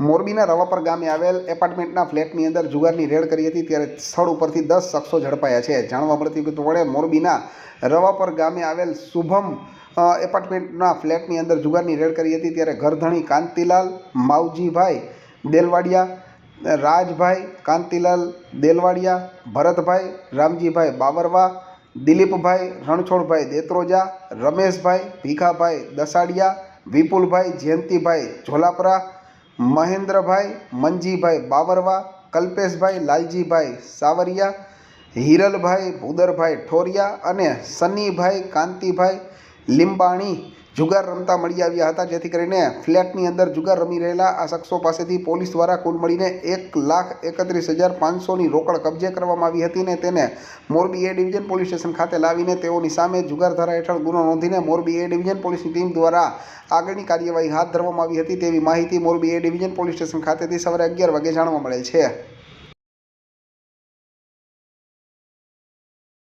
મોરબીના રવાપર ગામે આવેલ એપાર્ટમેન્ટના ફ્લેટની અંદર જુગારની રેડ કરી હતી ત્યારે સ્થળ ઉપરથી દસ શખ્સો ઝડપાયા છે. જાણવા મળતી વિગતો વડે મોરબીના રવાપર ગામે આવેલ શુભમ એપાર્ટમેન્ટના ફ્લેટની અંદર જુગારની રેડ કરી હતી ત્યારે ઘરધણી કાંતિલાલ, માવજીભાઈ દેલવાડિયા, રાજભાઈ કાંતિલાલ દેલવાડિયા, ભરતભાઈ, રામજીભાઈ બાબરવા દિલીપભાઈ રણછોડભાઈ દેત્રોજા, રમેશભાઈ ભીખાભાઈ દસાડિયા, વિપુલભાઈ જયંતિભાઈ ઝોલાપરા મહેન્દ્રભાઈ મંજીભાઈ બાવરવા કલ્પેશભાઈ લાલજીભાઈ સાવરિયા હિરલભાઈ ભૂદરભાઈ ઠોરિયા અને સન્નીભાઈ કાંતિભાઈ લીંબાણી જુગાર રમતા મળી આવ્યા હતા, જેથી કરીને ફ્લેટની અંદર જુગાર રમી રહેલા આ શખ્સો પાસેથી પોલીસ દ્વારા કુલ મળીને એક લાખ એકત્રીસ હજાર પાંચસોની રોકડ કબજે કરવામાં આવી હતી ને તેને Morbi A division police station ખાતે લાવીને તેઓની સામે જુગાર ધારા હેઠળ ગુનો નોંધીને મોરબી એ ડિવિઝન પોલીસની ટીમ દ્વારા આગળની કાર્યવાહી હાથ ધરવામાં આવી હતી તેવી માહિતી Morbi A division police station ખાતેથી સવારે અગિયાર વાગે જાણવા મળેલ છે.